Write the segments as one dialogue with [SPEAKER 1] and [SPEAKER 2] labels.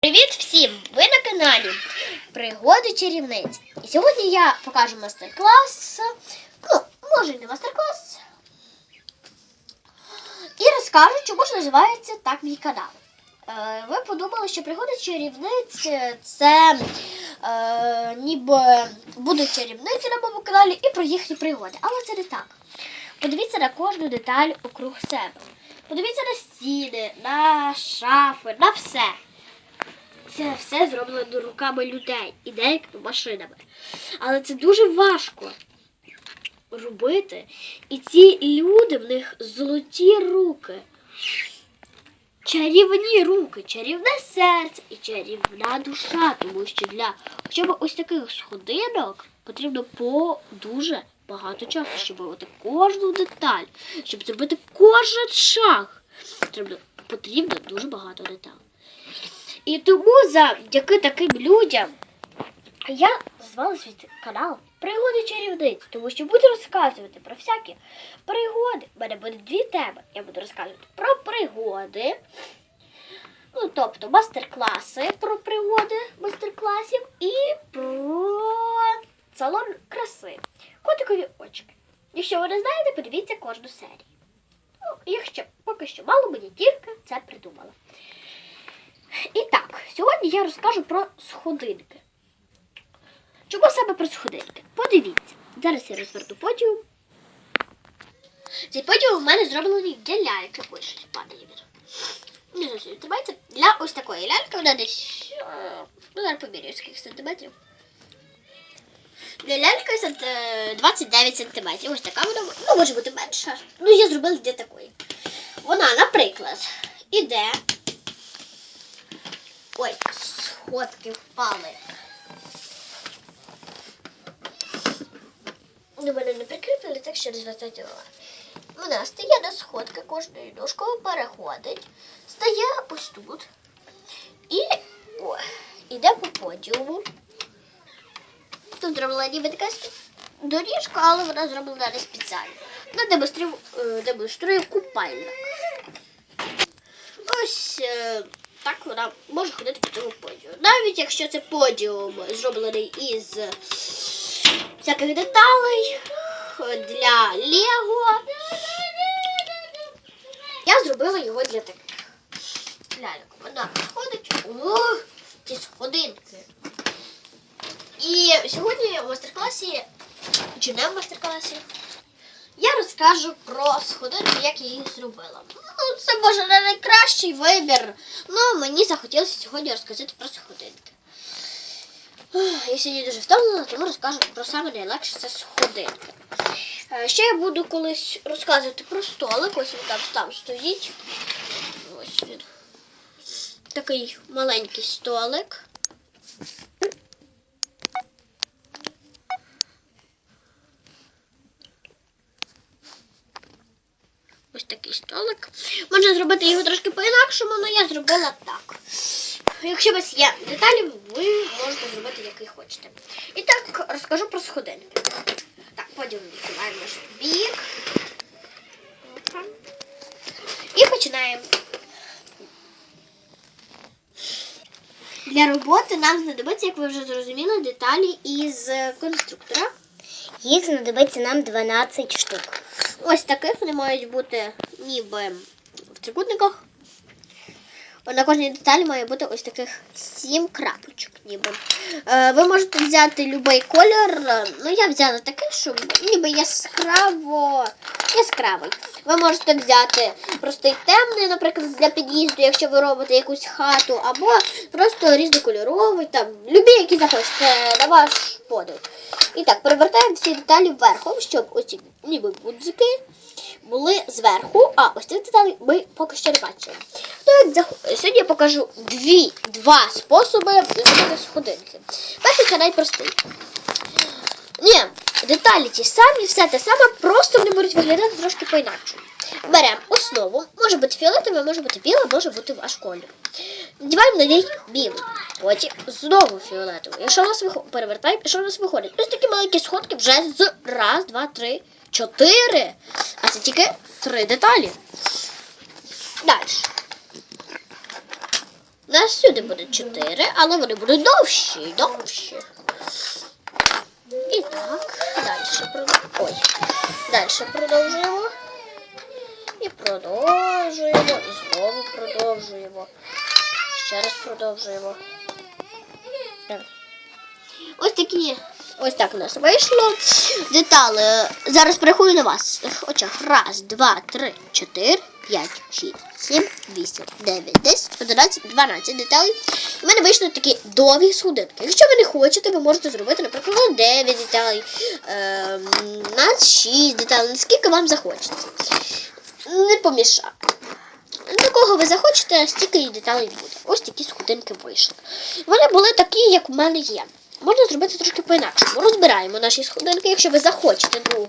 [SPEAKER 1] Привіт всім! Ви на каналі Пригоди чарівниць. І сьогодні я покажу мастер-клас. Ну, може не мастер-клас. І розкажу, чому ж називається так мій канал. Е, ви подумали, що пригоди чарівниць е, це е, ніби будуть чарівниці на моєму каналі і про їхні пригоди. Але це не так. Подивіться на кожну деталь округ себе. Подивіться на стіни, на шафи, на все. Це все зроблено руками людей і деякими машинами. Але це дуже важко робити. І ці люди в них золоті руки. Чарівні руки, чарівне серце і чарівна душа, тому що для хоча б ось таких сходинок потрібно по дуже багато часу, щоб робити кожну деталь, щоб зробити кожен шаг. Потрібно, дуже багато деталей. І тому завдяки таким людям я назвала свій канал Пригоди чарівниць, тому що буду розказувати про всякі пригоди. У мене буде дві теми. Я буду розказувати про пригоди, ну тобто мастер-класи про пригоди мастер-класів і про салон краси. Котикові очки. Якщо ви не знаєте, подивіться кожну серію. Ну, якщо поки що мало, мені тільки це придумала. Сьогодні я розкажу про сходинки. Чому саме про сходинки? Подивіться. Зараз я розверну подіум. Цей подіум у мене зроблений для ляльки. Ой, щось падає від. Не зовсім тримається. Для ось такої ляльки вона десь. е, Ну, зараз поміряю скільки сантиметрів. Для ляльки сант- е, 29 сантиметрів. Ось така вона. Ну, може бути менша. Ну, я зробила для такої. Вона, наприклад, іде Ой, сходки впали. Ну, мене не прикріпили, так що не звертайте. Вона стає на сходки кожною ножкою, переходить, стає ось тут і о, іде по подіуму. Тут зроблена ніби така доріжка, але вона зроблена не спеціально. Вона демонструє, е, демонструє купальник. Ось е, так вона може ходити по цьому подіуму. Навіть якщо це подіум зроблений із всяких деталей для Лего. Я зробила його для таких ляльок. Вона ходить у ці сходинки. І сьогодні в мастер-класі, чи не в мастер-класі, я розкажу про сходинки, як я їх зробила. Це може не найкращий вибір, Ну мені захотілося сьогодні розказати про сходинки. Я сьогодні дуже втомлена, тому розкажу про саме найлегше це сходинки. Е, Ще я буду колись розказувати про столик. Ось він там, там стоїть. Ось він. Такий маленький столик. Ось такий столик. Можна зробити його трошки по-інакшому, але я зробила так. Якщо у вас є деталі, ви можете зробити, який хочете. І так розкажу про сходинки. Так, потім відкриваємо наш бік. І починаємо. Для роботи нам знадобиться, як ви вже зрозуміли, деталі із конструктора.
[SPEAKER 2] Їх знадобиться нам 12 штук.
[SPEAKER 1] Ось таких вони мають бути ніби в трикутниках. На кожній деталі має бути ось таких сім крапочок. ніби. Е, ви можете взяти будь-який колір. е, Ну, я взяла такий, щоб ніби яскраво яскравий. Ви можете взяти простий темний, наприклад, для під'їзду, якщо ви робите якусь хату, або просто різнокольоровий, там, любі, які захочете, на ваш подив. І так, перевертаємо всі деталі вверху, щоб ось ці ніби гудзики були зверху, а ось цих деталей ми поки що не. Так, сьогодні я покажу дві, два способи зробити сходинки. Перший це найпростий. Ні, деталі ті самі, все те саме, просто вони будуть виглядати трошки по-інакше. Беремо основу, може бути фіолетовий, може бути біла, може бути ваш колір. Надіваємо на неї білий, потім знову фіолетовий. Якщо у нас виходить, перевертаємо, і що у нас виходить? Ось такі маленькі сходки вже з раз, два, три, чотири. А це тільки три деталі. Далі. У нас сюди буде 4, але вони будуть довші, довші. Так, далі продовжуємо. Ой. Далі продовжуємо. І продовжуємо. І знову продовжуємо. Ще раз продовжуємо. Ось такі. Ось так у нас вийшло. Детали. Зараз порахую на вас. Очах. Раз, два, три, чотири, п'ять, шість, сім, вісім, дев'ять, десять, одинадцять, дванадцять деталей. У мене вийшли такі довгі сходинки. Якщо ви не хочете, ви можете зробити, наприклад, 9 деталей, ем, на 6 деталей, наскільки вам захочеться. Не помішаю. До кого ви захочете, стільки і деталей буде. Ось такі сходинки вийшли. Вони були такі, як в мене є. Можна зробити трошки по-інакшому. Розбираємо наші сходинки, якщо ви захочете другу.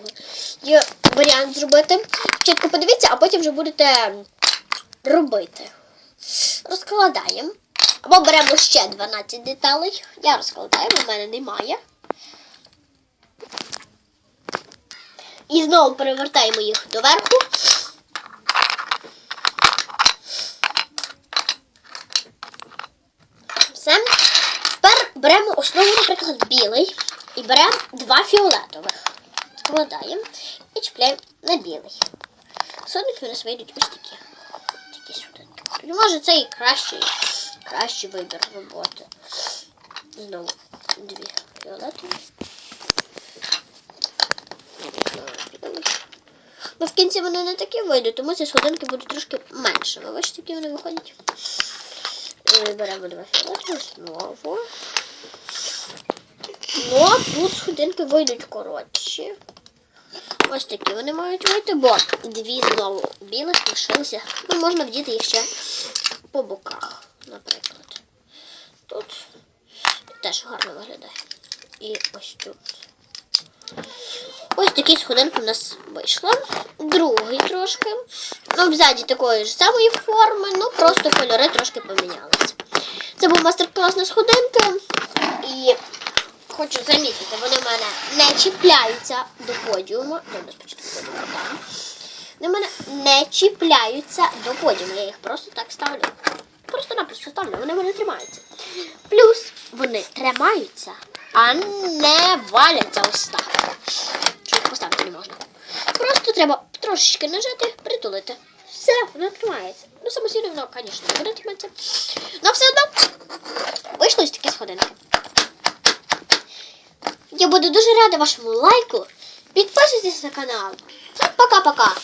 [SPEAKER 1] Є варіант зробити. Чітко подивіться, а потім вже будете робити. Розкладаємо. Або беремо ще 12 деталей. Я розкладаю, бо в мене немає. І знову перевертаємо їх доверху. Все. Тепер беремо основу, наприклад, білий. І беремо два фіолетових. Складаємо і чіпляємо на білий. Сонники у нас вийдуть ось такі. Такі сюдинки. І може це і кращий, кращий вибір роботи. Знову дві фіолетові. Ну, в кінці вони не такі вийдуть, тому ці сходинки будуть трошки меншими. Бачите, які вони виходять. Е, Беремо два фіолетові знову. Ну, тут сходинки вийдуть коротші. Ось такі вони мають вийти, бо дві знову білих лишилися. Ну, можна вдіти їх ще по боках, наприклад. Тут теж гарно виглядає. І ось тут. Ось такі сходинки в нас вийшло. Другий трошки. Ну, взаді такої ж самої форми, ну просто кольори трошки помінялися. Це був мастер-клас на сходинки. І хочу замітити, вони в мене не чіпляються до подіуму. Добре, спочатку там. Вони в мене не чіпляються до подіуму. Я їх просто так ставлю. Просто-напросто ставлю, вони в мене тримаються. Плюс вони тримаються, а не валяться ось так. Що поставити не можна. Просто треба трошечки нажати, притулити. Все, воно тримається. Ну, самостійно воно, звісно, не буде триматися. Ну, все одно вийшло ось такі сходинки. Я буду дуже рада вашому лайку. Підписуйтесь на канал. Пока-пока.